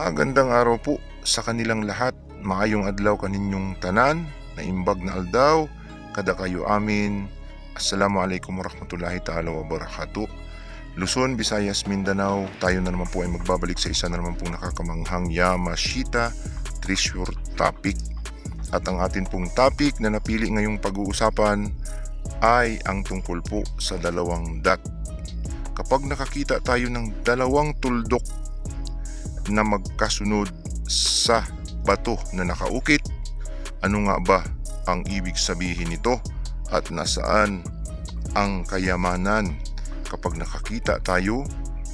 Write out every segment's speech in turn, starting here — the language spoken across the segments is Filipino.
Magandang araw po sa kanilang lahat. Maayong adlaw kaninyong tanan, na imbag na aldaw, kada kayo amin. Assalamualaikum warahmatullahi ta'ala wabarakatuh. Luzon, Visayas, Mindanao, tayo na naman po ay magbabalik sa isa na naman pong nakakamanghang Yamashita Treasure Topic. At ang atin pong topic na napili ngayong pag-uusapan ay ang tungkol po sa dalawang dot. Kapag nakakita tayo ng dalawang tuldok na magkasunod sa bato na nakaukit, ano nga ba ang ibig sabihin nito? At nasaan ang kayamanan kapag nakakita tayo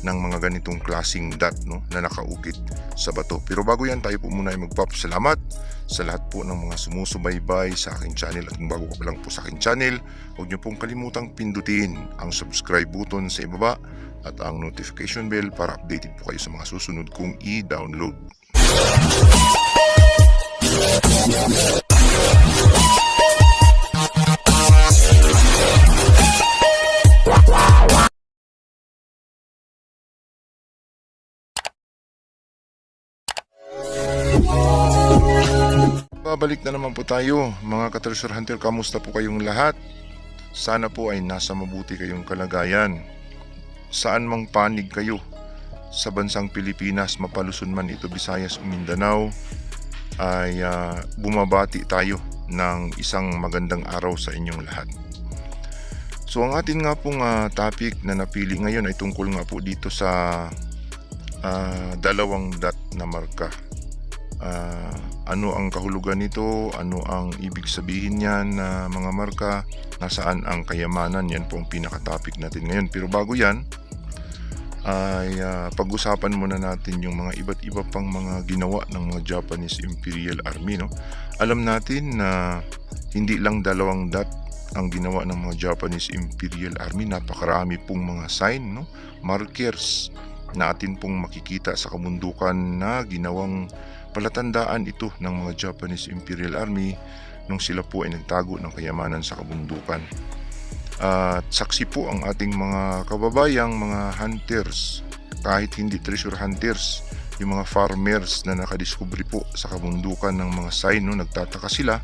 ng mga ganitong klasing dot no, na nakaukit sa bato. Pero bago yan, tayo po muna ay magpapasalamat sa lahat po ng mga sumusubaybay sa aking channel at kung bago ka pa lang po sa aking channel, huwag niyo pong kalimutang pindutin ang subscribe button sa ibaba at ang notification bell para updated po kayo sa mga susunod kong i-download. Babalik na naman po tayo mga ka-treasure hunter. Kamusta po kayong lahat? Sana po ay nasa mabuti kayong kalagayan. Saan mang panig kayo sa bansang Pilipinas, mapaluson man ito Visayas o Mindanao, ay ah, bumabati tayo ng isang magandang araw sa inyong lahat. So ang atin nga pong ah, topic na napili ngayon ay tungkol nga po dito sa ah, dalawang dot na marka. Ah, ano ang kahulugan nito, ano ang ibig sabihin niyan na mga marka, nasaan ang kayamanan, yan po ang pinaka-topic natin ngayon. Pero bago yan, ay ah, pag-usapan muna natin yung mga iba't iba pang mga ginawa ng mga Japanese Imperial Army. No? Alam natin na hindi lang dalawang dot ang ginawa ng mga Japanese Imperial Army, napakarami pong mga sign, no? markers na atin pong makikita sa kamundukan na ginawang palatandaan ito ng mga Japanese Imperial Army nung sila po ay nagtago ng kayamanan sa kabundukan. At saksi po ang ating mga kababayang mga hunters, kahit hindi treasure hunters, yung mga farmers na nakadiskubre po sa kabundukan ng mga sign, no, nagtataka sila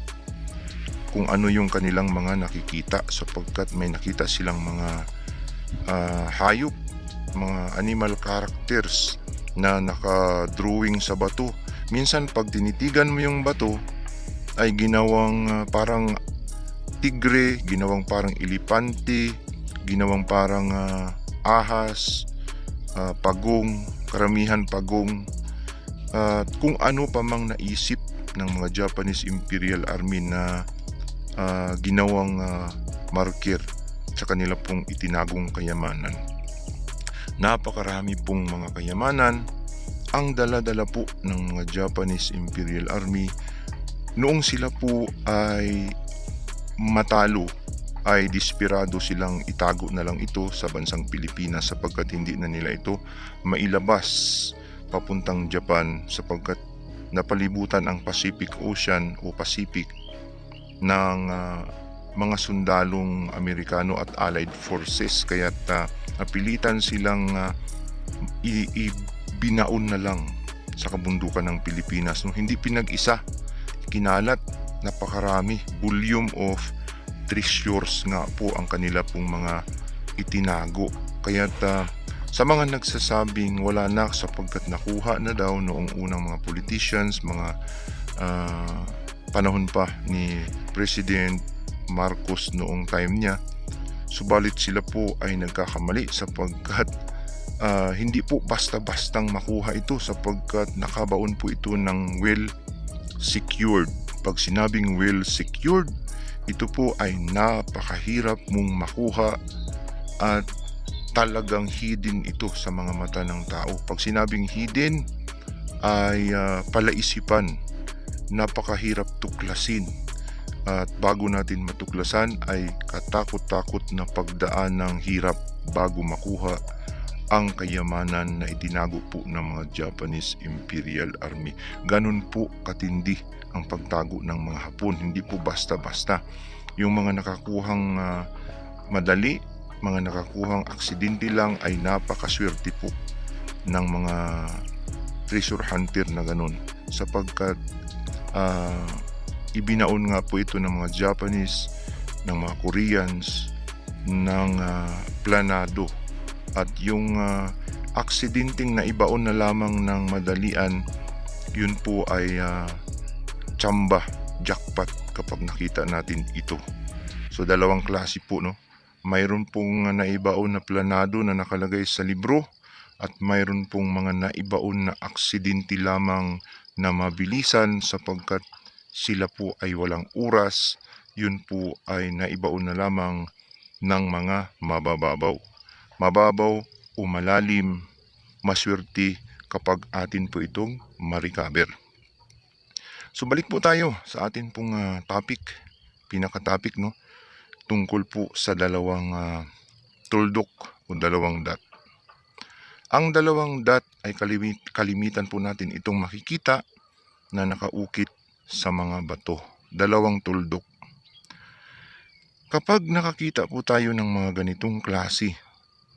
kung ano yung kanilang mga nakikita sapagkat may nakita silang mga ah, hayop, mga animal characters na naka-drawing sa bato minsan pag tinitigan mo yung bato ay ginawang ah, parang tigre, ginawang parang ilipante, ginawang parang ah, ahas, ah, pagong, karamihan pagong, at kung ano pa mang naisip ng mga Japanese Imperial Army na ah, ginawang ah, marker sa kanila pong itinagong kayamanan. Napakarami pong mga kayamanan ang dala-dala po ng mga Japanese Imperial Army noong sila po ay matalo ay desperado silang itago na lang ito sa bansang Pilipinas sapagkat hindi na nila ito mailabas papuntang Japan sapagkat napalibutan ang Pacific Ocean o Pacific ng ah, mga sundalong Amerikano at Allied Forces kaya't ah, napilitan silang ah, i- i- binaon na lang sa kabundukan ng Pilipinas. Nung hindi pinag-isa, kinalat, napakarami, volume of treasures nga po ang kanila pong mga itinago. Kaya sa mga nagsasabing wala na sapagkat nakuha na daw noong unang mga politicians, mga ah, panahon pa ni President Marcos noong time niya, subalit sila po ay nagkakamali sapagkat Ah, hindi po basta-bastang makuha ito sapagkat nakabaon po ito ng well secured. Pag sinabing well secured, ito po ay napakahirap mong makuha at talagang hidden ito sa mga mata ng tao. Pag sinabing hidden ay ah, palaisipan, napakahirap tuklasin. At bago natin matuklasan ay katakot-takot na pagdaan ng hirap bago makuha ang kayamanan na itinago po ng mga Japanese Imperial Army. Ganun po katindi ang pagtago ng mga Hapon. Hindi po basta-basta. Yung mga nakakuhang ah, madali, mga nakakuhang aksidente lang ay napakaswerte po ng mga treasure hunter na ganun sapagkat ah, ibinaon nga po ito ng mga Japanese, ng mga Koreans, ng ah, planado at yung uh, aksidenteng na ibaon na lamang ng madalian yun po ay ah, tsamba, jackpot kapag nakita natin ito. So dalawang klase po no. Mayroon pong naibaon na planado na nakalagay sa libro at mayroon pong mga naibaon na aksidente lamang na mabilisan sapagkat sila po ay walang oras. Yun po ay naibaon na lamang ng mga mabababaw. Mababaw o malalim, maswerte kapag atin po itong ma-recover. So balik po tayo sa atin pong ah, topic, pinaka-topic no, tungkol po sa dalawang ah, tuldok o dalawang dot. Ang dalawang dot ay kalimit, kalimitan po natin itong makikita na nakaukit sa mga bato. Dalawang tuldok. Kapag nakakita po tayo ng mga ganitong klase,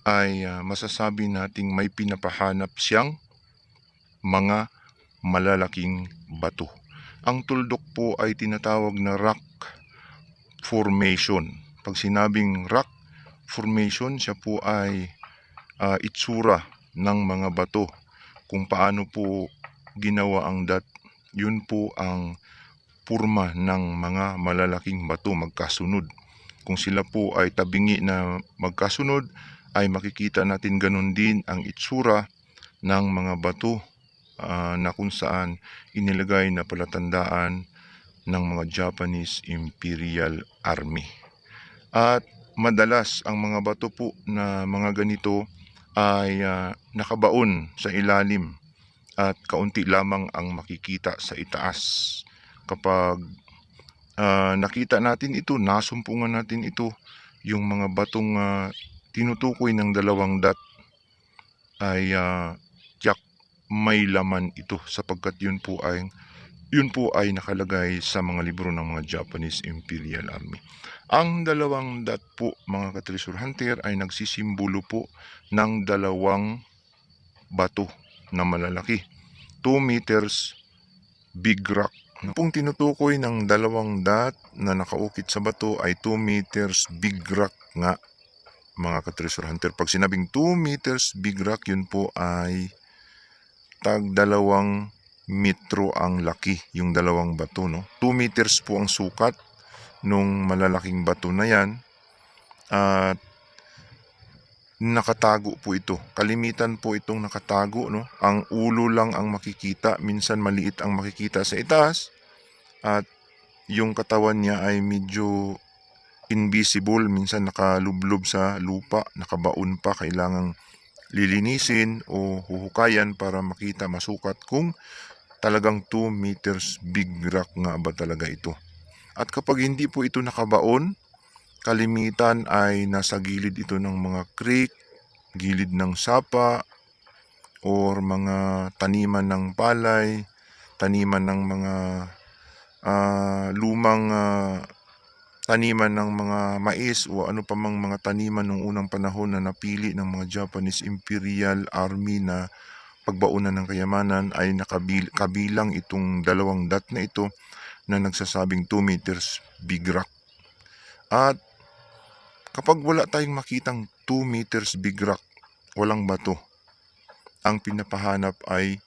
ay ah, masasabi nating may pinapahanap siyang mga malalaking bato. Ang tuldok po ay tinatawag na rock formation. Pag sinabing rock formation, siya po ay ah, itsura ng mga bato. Kung paano po ginawa ang dat, yun po ang purma ng mga malalaking bato magkasunod. Kung sila po ay tabingi na magkasunod, ay makikita natin ganun din ang itsura ng mga bato ah, na kung saan inilagay na palatandaan ng mga Japanese Imperial Army. At madalas ang mga bato po na mga ganito ay ah, nakabaon sa ilalim at kaunti lamang ang makikita sa itaas. Kapag ah, nakita natin ito, nasumpungan natin ito, yung mga batong ah, tinutukoy ng dalawang dot ay ah, tiyak may laman ito sapagkat yun po ay yun po ay nakalagay sa mga libro ng mga Japanese Imperial Army. Ang dalawang dot po mga katresure hunter ay nagsisimbolo po ng dalawang bato na malalaki. 2 meters big rock. Pong tinutukoy ng dalawang dot na nakaukit sa bato ay 2 meters big rock nga mga ka-treasure hunter. Pag sinabing 2 meters big rock, yun po ay tag dalawang metro ang laki, yung dalawang bato. No? 2 meters po ang sukat nung malalaking bato na yan. At nakatago po ito. Kalimitan po itong nakatago. No? Ang ulo lang ang makikita. Minsan maliit ang makikita sa itaas. At yung katawan niya ay medyo invisible, minsan nakalublob sa lupa, nakabaon pa, kailangang lilinisin o huhukayan para makita, masukat kung talagang 2 meters big rock nga ba talaga ito. At kapag hindi po ito nakabaon, kalimitan ay nasa gilid ito ng mga creek, gilid ng sapa, or mga taniman ng palay, taniman ng mga ah, lumang ah, taniman ng mga mais o ano pa mang mga taniman ng unang panahon na napili ng mga Japanese Imperial Army na pagbaunan ng kayamanan ay nakabil, kabilang itong dalawang dot na ito na nagsasabing 2 meters big rock. At kapag wala tayong makitang 2 meters big rock, walang bato, ang pinapahanap ay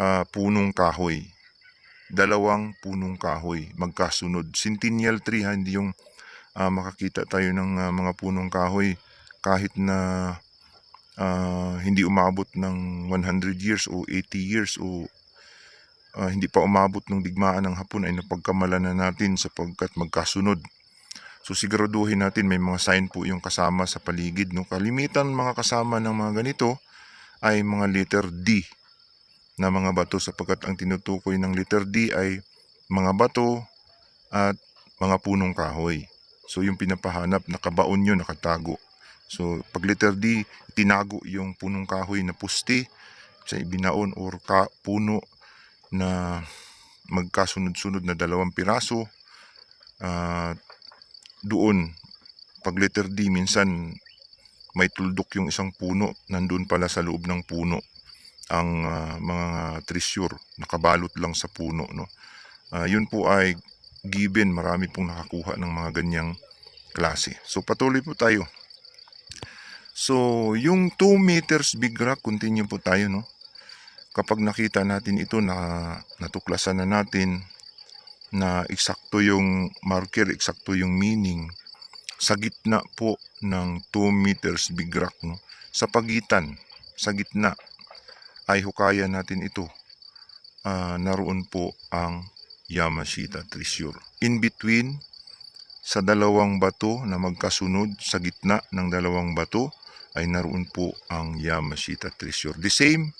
ah, punong kahoy dalawang punong kahoy magkasunod. Centennial tree ha, hindi yung ah, makakita tayo ng ah, mga punong kahoy kahit na ah, hindi umabot ng 100 years o 80 years o ah, hindi pa umabot ng digmaan ng hapon ay napagkamalan na natin sapagkat magkasunod. So siguraduhin natin may mga sign po yung kasama sa paligid. No? Kalimitan mga kasama ng mga ganito ay mga letter D na mga bato sapagkat ang tinutukoy ng letter D ay mga bato at mga punong kahoy. So yung pinapahanap, nakabaon yun, nakatago. So pag letter D, tinago yung punong kahoy na pusti sa ibinaon or ka, puno na magkasunod-sunod na dalawang piraso. At doon, pag letter D, minsan may tuldok yung isang puno, nandun pala sa loob ng puno ang ah, mga treasure nakabalot lang sa puno no. Ah, yun po ay given marami pong nakakuha ng mga ganyang klase. So patuloy po tayo. So yung 2 meters big rock continue po tayo no. Kapag nakita natin ito na natuklasan na natin na eksakto yung marker, eksakto yung meaning sa gitna po ng 2 meters big rock no. Sa pagitan, sa gitna ay hukayan natin ito. Ah, naroon po ang Yamashita treasure. In between sa dalawang bato na magkasunod sa gitna ng dalawang bato ay naroon po ang Yamashita treasure. The same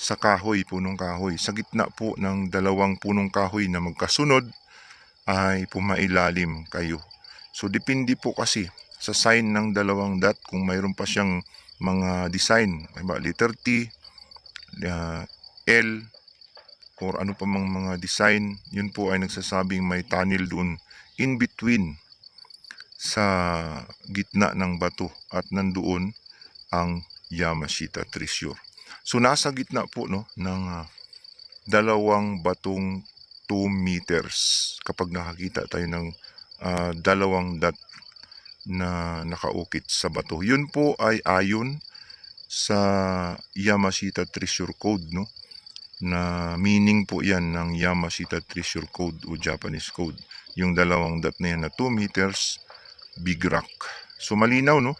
sa kahoy, punong kahoy. Sa gitna po ng dalawang punong kahoy na magkasunod ay pumailalim kayo. So depende po kasi sa sign ng dalawang dot kung mayroon pa siyang mga design, letter T, uh, L, or ano pa mang mga design, yun po ay nagsasabing may tunnel doon in between sa gitna ng bato at nandoon ang Yamashita treasure. So nasa gitna po no ng ah, dalawang batong 2 meters kapag nakakita tayo ng ah, dalawang dot na nakaukit sa bato. Yun po ay ayon sa Yamashita Treasure Code no na meaning po yan ng Yamashita Treasure Code o Japanese Code. Yung dalawang dot na yan na 2 meters big rock. So malinaw no?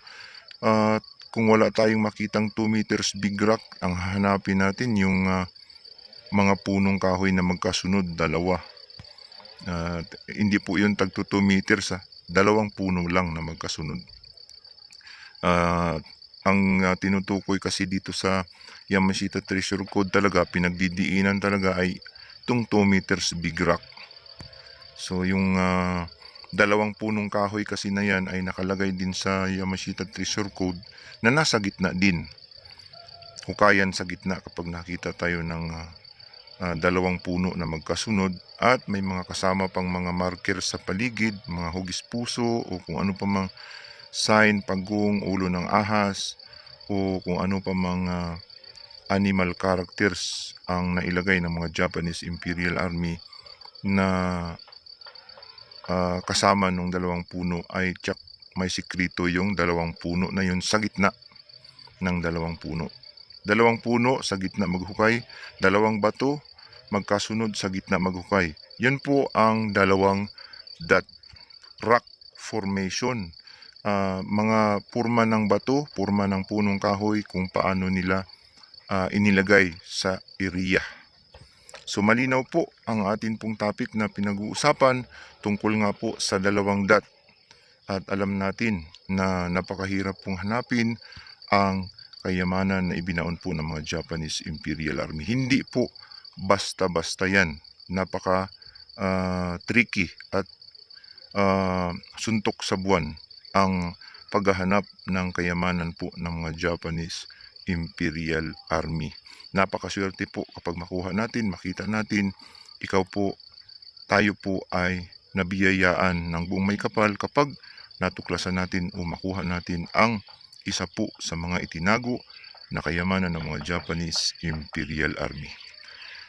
At kung wala tayong makitang 2 meters big rock, ang hahanapin natin yung ah, mga punong kahoy na magkasunod, dalawa. At hindi po yun tagto 2 meters ha. Dalawang puno lang na magkasunod. At ang ah, tinutukoy kasi dito sa Yamashita Treasure Code talaga, pinagdidiinan talaga ay itong 2 meters big rock. So yung ah, dalawang punong kahoy kasi na yan ay nakalagay din sa Yamashita Treasure Code na nasa gitna din. Hukayan sa gitna kapag nakita tayo ng ah, ah, dalawang puno na magkasunod at may mga kasama pang mga marker sa paligid, mga hugis puso o kung ano pa mang sign, pagong, ulo ng ahas o kung ano pa mga animal characters ang nailagay ng mga Japanese Imperial Army na ah, kasama nung dalawang puno ay tsak may sikrito yung dalawang puno na yun sa gitna ng dalawang puno. Dalawang puno sa gitna maghukay, dalawang bato magkasunod sa gitna maghukay. Yun po ang dalawang dot rock formation. Ah, mga purma ng bato, purma ng punong kahoy kung paano nila ah, inilagay sa area. So malinaw po ang atin pong topic na pinag-uusapan tungkol nga po sa dalawang dot. At alam natin na napakahirap pong hanapin ang kayamanan na ibinaon po ng mga Japanese Imperial Army. Hindi po basta-basta yan. Napaka ah, tricky at ah, suntok sa buwan ang paghahanap ng kayamanan po ng mga Japanese Imperial Army. Napakaswerte po kapag makuha natin, makita natin, ikaw po, tayo po ay nabiyayaan ng buong may kapal kapag natuklasan natin o makuha natin ang isa po sa mga itinago na kayamanan ng mga Japanese Imperial Army.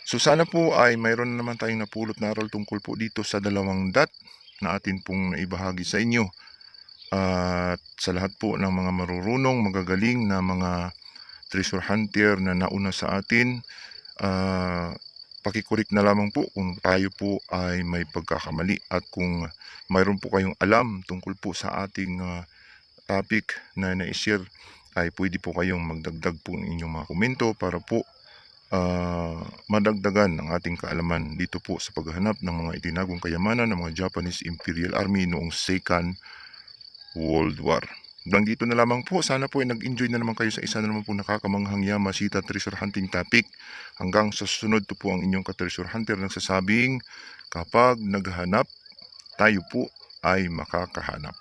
So sana po ay mayroon na naman tayong napulot na aral tungkol po dito sa dalawang dot na atin pong naibahagi sa inyo. At sa lahat po ng mga marurunong, magagaling na mga treasure hunter na nauna sa atin, ah, pakikurik na lamang po kung tayo po ay may pagkakamali at kung mayroon po kayong alam tungkol po sa ating ah, topic na na-share ay pwede po kayong magdagdag po ng inyong mga komento para po ah, madagdagan ang ating kaalaman dito po sa paghahanap ng mga itinagong kayamanan ng mga Japanese Imperial Army noong Second World War. Hanggang dito na lamang po. Sana po ay nag-enjoy na naman kayo sa isa na naman po nakakamanghang Yamashita Treasure Hunting topic. Hanggang sa susunod to po ang inyong ka-treasure hunter nagsasabing kapag naghanap, tayo po ay makakahanap.